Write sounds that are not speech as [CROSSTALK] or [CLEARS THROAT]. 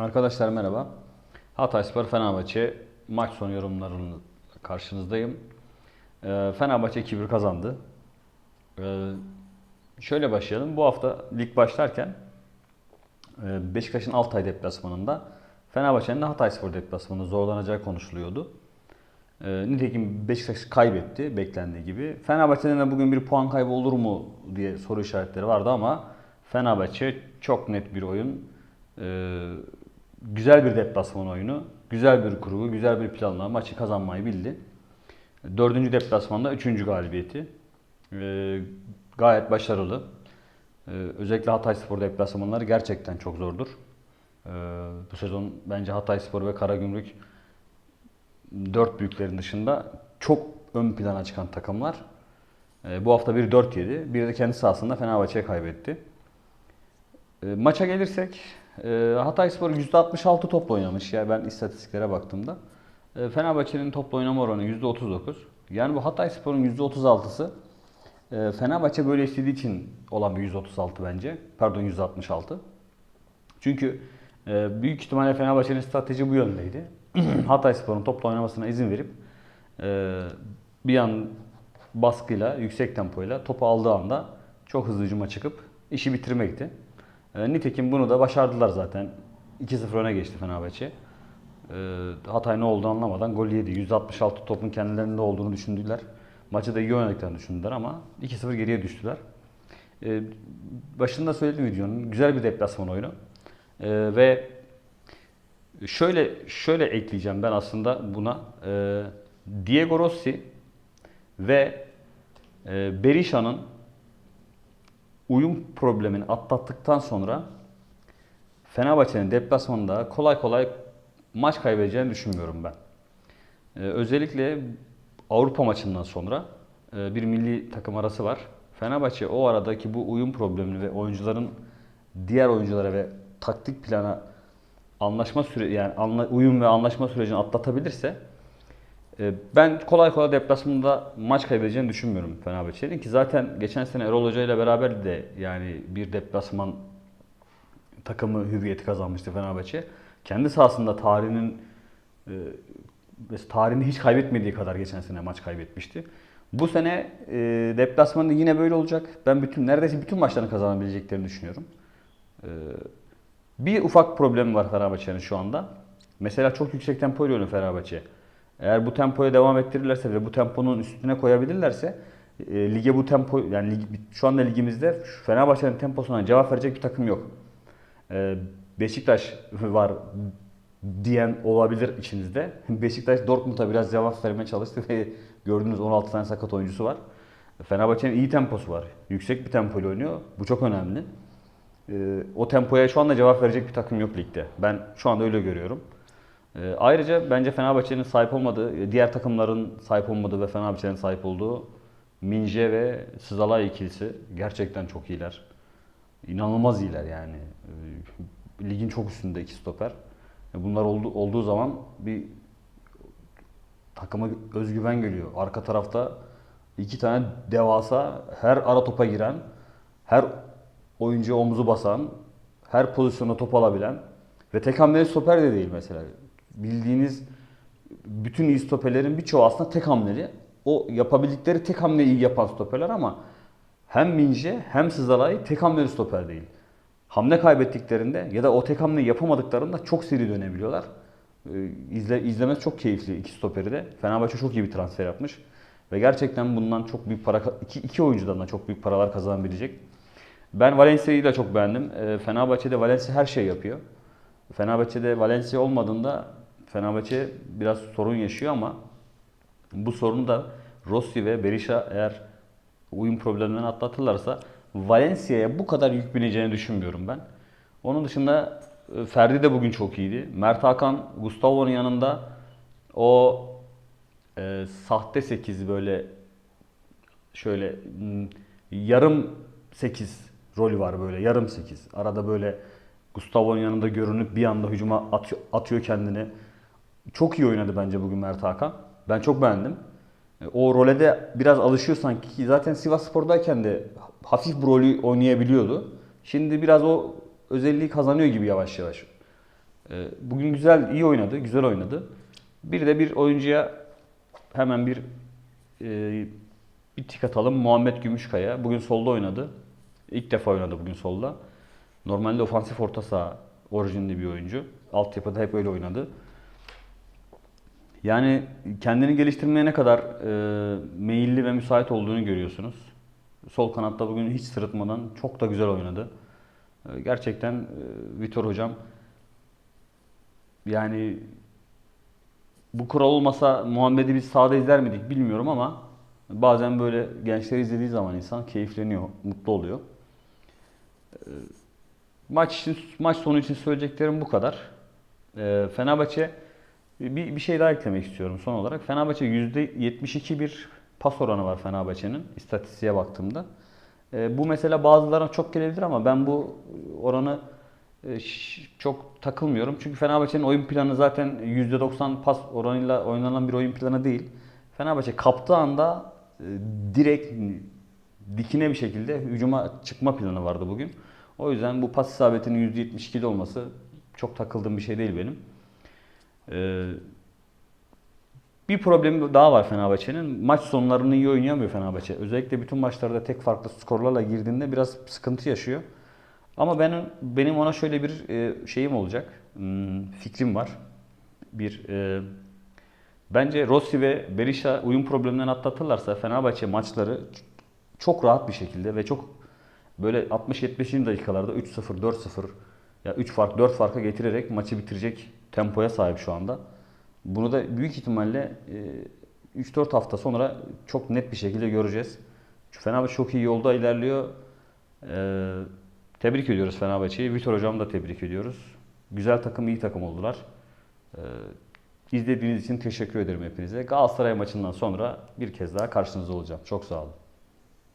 Arkadaşlar merhaba. Hatayspor Fenerbahçe maç sonu yorumlarının karşınızdayım. Ee, Fenerbahçe 2-1 kazandı. Ee, şöyle başlayalım. Bu hafta lig başlarken e, Beşiktaş'ın Altay deplasmanında Fenerbahçe'nin de Hatayspor deplasmanında zorlanacağı konuşuluyordu. Ee, nitekim Beşiktaş kaybetti beklendiği gibi. Fenerbahçe'den de bugün bir puan kaybı olur mu diye soru işaretleri vardı ama Fenerbahçe çok net bir oyun. Ee, güzel bir deplasman oyunu, güzel bir kurgu, güzel bir planla maçı kazanmayı bildi. Dördüncü deplasmanda üçüncü galibiyeti. Ee, gayet başarılı. Ee, özellikle Hatayspor deplasmanları gerçekten çok zordur. Ee, bu sezon bence Hatayspor ve Karagümrük dört büyüklerin dışında çok ön plana çıkan takımlar. Ee, bu hafta bir 4 yedi, bir de kendi sahasında Fenerbahçe'ye kaybetti. E, maça gelirsek e, Hatayspor %66 topla oynamış ya ben istatistiklere baktığımda. E, Fenerbahçe'nin topla oynama oranı %39. Yani bu Hatayspor'un %36'sı e, Fenerbahçe böyle istediği için olan bir %36 bence. Pardon %66. Çünkü e, büyük ihtimalle Fenerbahçe'nin strateji bu yöndeydi. [CLEARS THROAT] Hatayspor'un topla oynamasına izin verip e, bir an baskıyla, yüksek tempoyla topu aldığı anda çok hızlı hücuma çıkıp işi bitirmekti. E, nitekim bunu da başardılar zaten. 2-0 öne geçti Fenerbahçe. E, Hatay ne olduğunu anlamadan gol yedi. 166 topun kendilerinde olduğunu düşündüler. Maçı da iyi oynadıklarını düşündüler ama 2-0 geriye düştüler. E, başında söyledim videonun. Güzel bir deplasman oyunu. Ve şöyle şöyle ekleyeceğim ben aslında buna. Diego Rossi ve e, Berisha'nın uyum problemini atlattıktan sonra Fenerbahçe'nin deplasmanında kolay kolay maç kaybedeceğini düşünmüyorum ben. Ee, özellikle Avrupa maçından sonra e, bir milli takım arası var. Fenerbahçe o aradaki bu uyum problemini ve oyuncuların diğer oyunculara ve taktik plana anlaşma süre yani anla- uyum ve anlaşma sürecini atlatabilirse ben kolay kolay deplasmanda maç kaybedeceğini düşünmüyorum Fenerbahçe'nin ki zaten geçen sene Erol Hoca ile beraber de yani bir deplasman takımı hüviyeti kazanmıştı Fenerbahçe. Kendi sahasında tarihinin e, tarihini hiç kaybetmediği kadar geçen sene maç kaybetmişti. Bu sene e, deplasmanda yine böyle olacak. Ben bütün neredeyse bütün maçlarını kazanabileceklerini düşünüyorum. E, bir ufak problem var Fenerbahçe'nin şu anda. Mesela çok yüksek tempo oynuyor Fenerbahçe. Eğer bu tempoya devam ettirirlerse ve bu temponun üstüne koyabilirlerse e, lige bu tempo yani lig, şu anda ligimizde Fenerbahçe'nin temposuna cevap verecek bir takım yok. E, Beşiktaş var diyen olabilir içinizde. [LAUGHS] Beşiktaş Dortmund'a biraz cevap vermeye çalıştı ve gördüğünüz 16 tane sakat oyuncusu var. Fenerbahçe'nin iyi temposu var. Yüksek bir tempoyla oynuyor. Bu çok önemli. E, o tempoya şu anda cevap verecek bir takım yok ligde. Ben şu anda öyle görüyorum. E, ayrıca bence Fenerbahçe'nin sahip olmadığı, diğer takımların sahip olmadığı ve Fenerbahçe'nin sahip olduğu Minje ve Sızalay ikilisi gerçekten çok iyiler. İnanılmaz iyiler yani. E, ligin çok üstünde iki stoper. E, bunlar oldu, olduğu zaman bir takıma özgüven geliyor. Arka tarafta iki tane devasa her ara topa giren, her oyuncuya omuzu basan, her pozisyona top alabilen ve tek hamleli stoper de değil mesela. Bildiğiniz bütün iyi stoperlerin birçoğu aslında tek hamleli. O yapabildikleri tek hamleyi iyi yapan stoperler ama hem Minje hem Sızalay tek hamleli stoper değil. Hamle kaybettiklerinde ya da o tek hamleyi yapamadıklarında çok seri dönebiliyorlar. Ee, İzle, izlemesi çok keyifli iki stoperi de. Fenerbahçe çok iyi bir transfer yapmış. Ve gerçekten bundan çok büyük para, iki, iki oyuncudan da çok büyük paralar kazanabilecek. Ben Valencia'yı da çok beğendim. Ee, Fenerbahçe'de Valencia her şey yapıyor. Fenerbahçe'de Valencia olmadığında Fenerbahçe biraz sorun yaşıyor ama bu sorunu da Rossi ve Berisha eğer uyum problemlerini atlatırlarsa Valencia'ya bu kadar yük bineceğini düşünmüyorum ben. Onun dışında e, Ferdi de bugün çok iyiydi. Mert Hakan, Gustavo'nun yanında o e, sahte 8 böyle şöyle yarım 8 rolü var böyle yarım 8. Arada böyle Gustavo'nun yanında görünüp bir anda hücuma atıyor, atıyor kendini. Çok iyi oynadı bence bugün Mert Hakan. Ben çok beğendim. E, O role de biraz alışıyor sanki ki zaten Sivas Spor'dayken de hafif bu rolü oynayabiliyordu. Şimdi biraz o özelliği kazanıyor gibi yavaş yavaş. Ee, Bugün güzel, iyi oynadı, güzel oynadı. Bir de bir oyuncuya hemen bir e, bir tik atalım. Muhammed Gümüşkaya. Bugün solda oynadı. İlk defa oynadı bugün solda. Normalde ofansif orta saha orijinli bir oyuncu. Altyapıda hep öyle oynadı. Yani kendini geliştirmeye ne kadar e, meyilli ve müsait olduğunu görüyorsunuz. Sol kanatta bugün hiç sırıtmadan çok da güzel oynadı. E, gerçekten e, Vitor hocam yani bu kural olmasa Muhammed'i biz sahada izler miydik bilmiyorum ama bazen böyle gençleri izlediği zaman insan keyifleniyor, mutlu oluyor. E, Maç için, maç sonu için söyleyeceklerim bu kadar. E, Fenerbahçe bir, bir şey daha eklemek istiyorum son olarak. Fenerbahçe %72 bir pas oranı var Fenerbahçe'nin istatistiğe baktığımda. E, bu mesela bazılarına çok gelebilir ama ben bu oranı e, çok takılmıyorum. Çünkü Fenerbahçe'nin oyun planı zaten %90 pas oranıyla oynanan bir oyun planı değil. Fenerbahçe kaptığı anda e, direkt dikine bir şekilde hücuma çıkma planı vardı bugün. O yüzden bu pas isabetinin %72'de olması çok takıldığım bir şey değil benim. Ee, bir problemi daha var Fenerbahçe'nin. Maç sonlarını iyi oynayamıyor Fenerbahçe. Özellikle bütün maçlarda tek farklı skorlarla girdiğinde biraz sıkıntı yaşıyor. Ama benim benim ona şöyle bir e, şeyim olacak. Hmm, fikrim var. Bir e, bence Rossi ve Berisha uyum probleminden atlatırlarsa Fenerbahçe maçları çok rahat bir şekilde ve çok böyle 60-70. dakikalarda 3-0, 4-0 ya 3 fark, 4 farka getirerek maçı bitirecek tempoya sahip şu anda. Bunu da büyük ihtimalle e, 3-4 hafta sonra çok net bir şekilde göreceğiz. Fenerbahçe çok iyi yolda ilerliyor. E, tebrik ediyoruz Fenerbahçe'yi. Vitor Hocam'ı da tebrik ediyoruz. Güzel takım, iyi takım oldular. E, izlediğiniz için teşekkür ederim hepinize. Galatasaray maçından sonra bir kez daha karşınızda olacağım. Çok sağ olun.